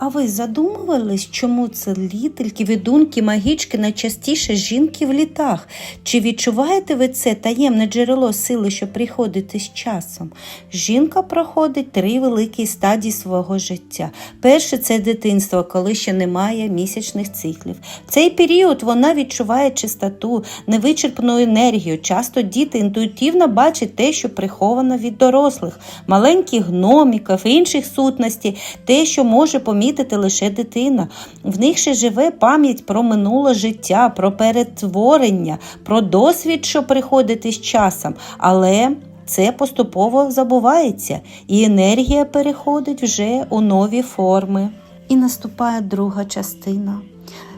А ви задумувались, чому целительки, відунки, магічки найчастіше жінки в літах? Чи відчуваєте ви це таємне джерело сили, що приходить із часом? Жінка проходить три великі стадії свого життя. Перше це дитинство, коли ще немає місячних циклів. В цей період вона відчуває чистоту, невичерпну енергію. Часто діти інтуїтивно бачать те, що приховано від дорослих, маленьких гноміків, інших сутностей, те, що може помітити лише дитина. В них ще живе пам'ять про минуле життя, про перетворення, про досвід, що приходить із часом. Але це поступово забувається, і енергія переходить вже у нові форми. І наступає друга частина.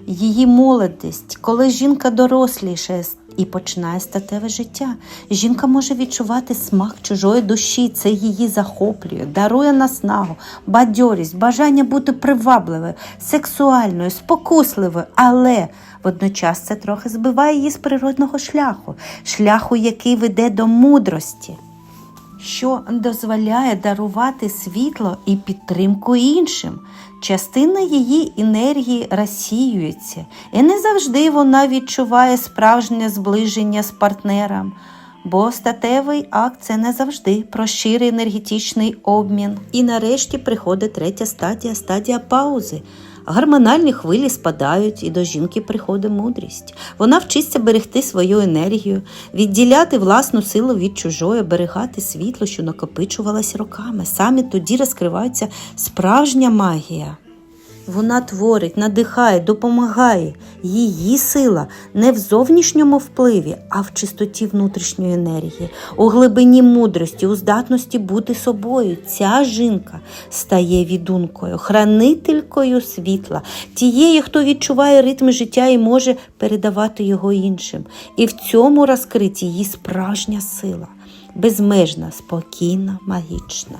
Її молодість, коли жінка доросліше і починає статеве життя. Жінка може відчувати смак чужої душі, це її захоплює, дарує наснагу, бадьорість, бажання бути привабливою, сексуальною, спокусливою, але водночас це трохи збиває її з природного шляху, шляху, який веде до мудрості що дозволяє дарувати світло і підтримку іншим. Частина її енергії розсіюється, і не завжди вона відчуває справжнє зближення з партнером. Бо статевий акт це не завжди про щирий енергетичний обмін. І нарешті приходить третя стадія стадія паузи. Гормональні хвилі спадають, і до жінки приходить мудрість. Вона вчиться берегти свою енергію, відділяти власну силу від чужої, оберігати світло, що накопичувалось роками. Саме тоді розкривається справжня магія. Вона творить, надихає, допомагає. Її сила не в зовнішньому впливі, а в чистоті внутрішньої енергії, у глибині мудрості, у здатності бути собою. Ця жінка стає відункою, хранителькою світла, тією, хто відчуває ритм життя і може передавати його іншим. І в цьому розкриті її справжня сила, безмежна, спокійна, магічна.